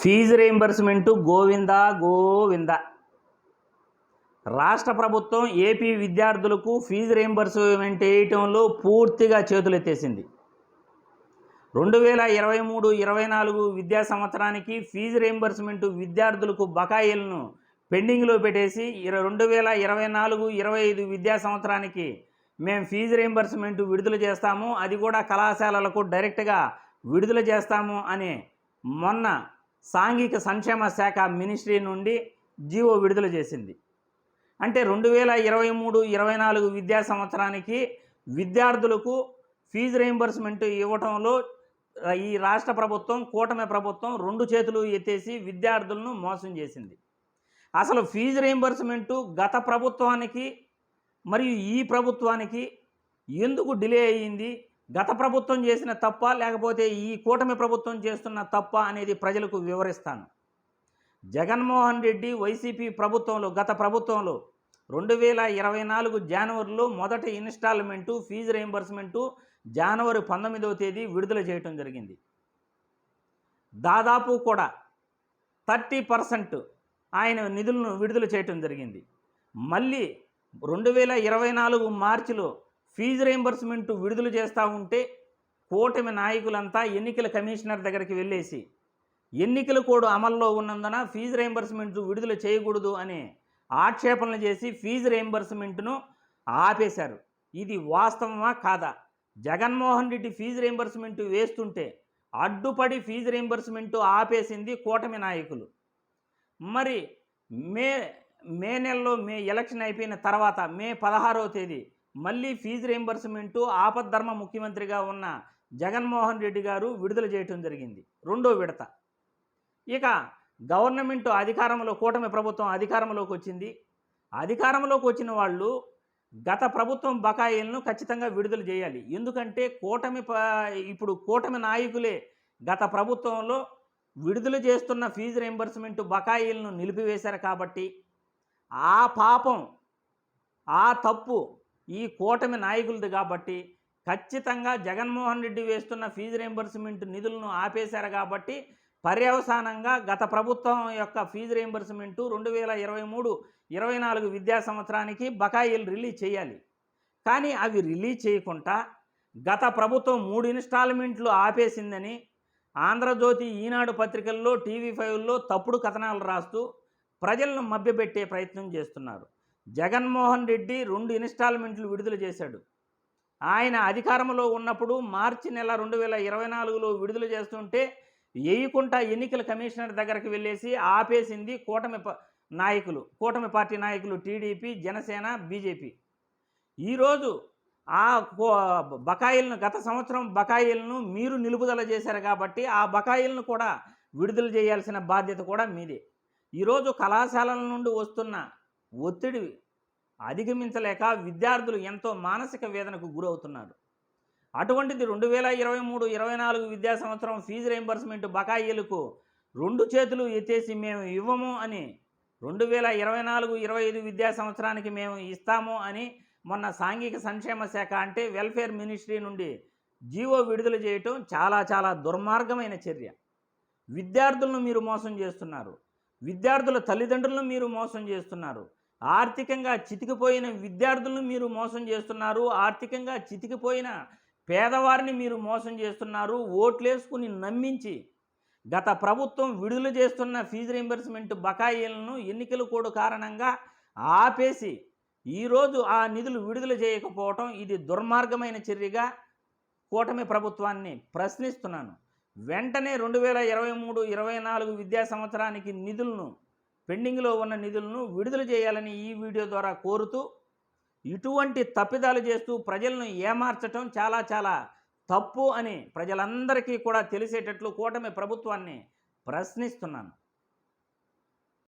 Fee రీంబర్స్మెంటు Govinda Govinda. రాష్ట్ర ప్రభుత్వం AP విద్యార్థులకు ఫీజు రీంబర్స్మెంట్ వేయటంలో పూర్తిగా చేతులెత్తేసింది. రెండు వేల ఇరవై మూడు ఇరవై నాలుగు విద్యా సంవత్సరానికి ఫీజు రీయింబర్స్మెంట్ విద్యార్థులకు బకాయిలను పెండింగ్లో పెట్టేసి ఇర రెండు వేల ఇరవై నాలుగు ఇరవై ఐదు విద్యా సంవత్సరానికి మేము ఫీజు రీంబర్స్మెంట్ విడుదల చేస్తాము. అది కూడా కళాశాలలకు డైరెక్ట్గా విడుదల చేస్తాము అని మొన్న సాంఘిక సంక్షేమ శాఖ మినిస్ట్రీ నుండి జీవో విడుదల చేసింది. అంటే రెండు వేల ఇరవై మూడు ఇరవై నాలుగు విద్యా సంవత్సరానికి విద్యార్థులకు ఫీజు రీయింబర్స్మెంట్ ఇవ్వటంలో ఈ రాష్ట్ర ప్రభుత్వం కూటమి ప్రభుత్వం రెండు చేతులు ఎత్తేసి విద్యార్థులను మోసం చేసింది. అసలు ఫీజు రీయింబర్స్మెంటు గత ప్రభుత్వానికి మరియు ఈ ప్రభుత్వానికి ఎందుకు డిలే అయ్యింది? గత ప్రభుత్వం చేసిన తప్ప లేకపోతే ఈ కూటమి ప్రభుత్వం చేస్తున్న తప్ప అనేది ప్రజలకు వివరిస్తాను. జగన్మోహన్ రెడ్డి వైసీపీ ప్రభుత్వంలో గత ప్రభుత్వంలో రెండు వేల ఇరవై నాలుగు జనవరిలో మొదటి ఇన్స్టాల్మెంటు ఫీజు రీయింబర్స్మెంటు జనవరి పంతొమ్మిదవ తేదీ విడుదల చేయటం జరిగింది. దాదాపు కూడా థర్టీ పర్సెంట్ ఆయన నిధులను విడుదల చేయటం జరిగింది. మళ్ళీ రెండు వేల ఇరవై నాలుగు మార్చిలో ఫీజు రీంబర్స్మెంట్ విడుదల చేస్తూ ఉంటే కూటమి నాయకులంతా ఎన్నికల కమిషనర్ దగ్గరికి వెళ్ళేసి ఎన్నికల కోడ్ అమల్లో ఉన్నందున ఫీజు రీంబర్స్మెంట్ విడుదల చేయకూడదు అనే ఆక్షేపణలు చేసి ఫీజు రీంబర్స్మెంట్ను ఆపేశారు. ఇది వాస్తవమా కాదా? జగన్మోహన్ రెడ్డి ఫీజు రీంబర్స్మెంట్ వేస్తుంటే అడ్డుపడి ఫీజు రీంబర్స్మెంట్ ఆపేసింది కూటమి నాయకులు. మరి మే మే నెలలో మే ఎలక్షన్ అయిపోయిన తర్వాత మే పదహారవ తేదీ మళ్ళీ ఫీజు రీంబర్స్మెంటు ఆపద్ధర్మ ముఖ్యమంత్రిగా ఉన్న జగన్మోహన్ రెడ్డి గారు విడుదల చేయటం జరిగింది. రెండో విడత. ఇక గవర్నమెంట్ అధికారంలో కూటమి ప్రభుత్వం అధికారంలోకి వచ్చింది. అధికారంలోకి వచ్చిన వాళ్ళు గత ప్రభుత్వం బకాయిలను ఖచ్చితంగా విడుదల చేయాలి. ఎందుకంటే కూటమి ప ఇప్పుడు కూటమి నాయకులే గత ప్రభుత్వంలో విడుదల చేస్తున్న ఫీజు రీంబర్స్మెంట్ బకాయిలను నిలిపివేశారు కాబట్టి ఆ పాపం ఆ తప్పు ఈ కూటమి నాయకులది కాబట్టి ఖచ్చితంగా జగన్మోహన్ రెడ్డి వేస్తున్న ఫీజు రీంబర్స్మెంట్ నిధులను ఆపేశారు కాబట్టి పర్యవసానంగా గత ప్రభుత్వం యొక్క ఫీజు రీంబర్స్మెంట్ రెండు వేల ఇరవై మూడు ఇరవై నాలుగు విద్యా సంవత్సరానికి బకాయిలు రిలీజ్ చేయాలి. కానీ అవి రిలీజ్ చేయకుండా గత ప్రభుత్వం మూడు ఇన్స్టాల్మెంట్లు ఆపేసిందని ఆంధ్రజ్యోతి ఈనాడు పత్రికల్లో టీవీ ఫైవ్లో తప్పుడు కథనాలు రాస్తూ ప్రజలను మభ్యపెట్టే ప్రయత్నం చేస్తున్నారు. జగన్మోహన్ రెడ్డి రెండు ఇన్స్టాల్మెంట్లు విడుదల చేశాడు. ఆయన అధికారంలో ఉన్నప్పుడు మార్చి నెల రెండు వేల ఇరవై నాలుగులో విడుదల చేస్తుంటే ఎయ్యకుంట ఎన్నికల కమిషనర్ దగ్గరికి వెళ్ళేసి ఆపేసింది కూటమి ప- నాయకులు. కూటమి పార్టీ నాయకులు టీడీపీ జనసేన బీజేపీ. ఈరోజు ఆ కో- బకాయిలను గత సంవత్సరం బకాయిలను మీరు నిలుపుదల చేశారు కాబట్టి ఆ బకాయిలను కూడా విడుదల చేయాల్సిన బాధ్యత కూడా మీదే. ఈరోజు కళాశాలల నుండి వస్తున్న ఒత్తిడి అధిగమించలేక విద్యార్థులు ఎంతో మానసిక వేదనకు గురవుతున్నారు. అటువంటిది రెండు వేల ఇరవై మూడు ఇరవై నాలుగు విద్యా సంవత్సరం ఫీజు రీయింబర్స్మెంట్ బకాయిలకు రెండు చేతులు ఎత్తేసి మేము ఇవ్వము అని రెండు వేల ఇరవై నాలుగు ఇరవై ఐదు విద్యా సంవత్సరానికి మేము ఇస్తాము అని మొన్న సాంఘిక సంక్షేమ శాఖ అంటే వెల్ఫేర్ మినిస్ట్రీ నుండి జీవో విడుదల చేయటం చాలా చాలా దుర్మార్గమైన చర్య. విద్యార్థులను మీరు మోసం చేస్తున్నారు. విద్యార్థుల తల్లిదండ్రులను మీరు మోసం చేస్తున్నారు. ఆర్థికంగా చితికిపోయిన విద్యార్థులను మీరు మోసం చేస్తున్నారు ఆర్థికంగా చితికిపోయిన పేదవారిని మీరు మోసం చేస్తున్నారు ఓట్లేసుకుని నమ్మించి గత ప్రభుత్వం విడుదల చేస్తున్న ఫీజు రీంబర్స్మెంట్ బకాయిలను ఎన్నికల కోడ్ కారణంగా ఆపేసి ఈరోజు ఆ నిధులు విడుదల చేయకపోవటం ఇది దుర్మార్గమైన చర్యగా కూటమి ప్రభుత్వాన్ని ప్రశ్నిస్తున్నాను. వెంటనే రెండు వేల ఇరవై మూడు ఇరవై నాలుగు విద్యా సంవత్సరానికి నిధులను పెండింగ్లో ఉన్న నిధులను విడుదల చేయాలని ఈ వీడియో ద్వారా కోరుతూ ఇటువంటి తప్పిదాలు చేస్తూ ప్రజలను ఏమార్చటం చాలా చాలా తప్పు అని ప్రజలందరికీ కూడా తెలిసేటట్లు కూటమి ప్రభుత్వాన్ని ప్రశ్నిస్తున్నాను.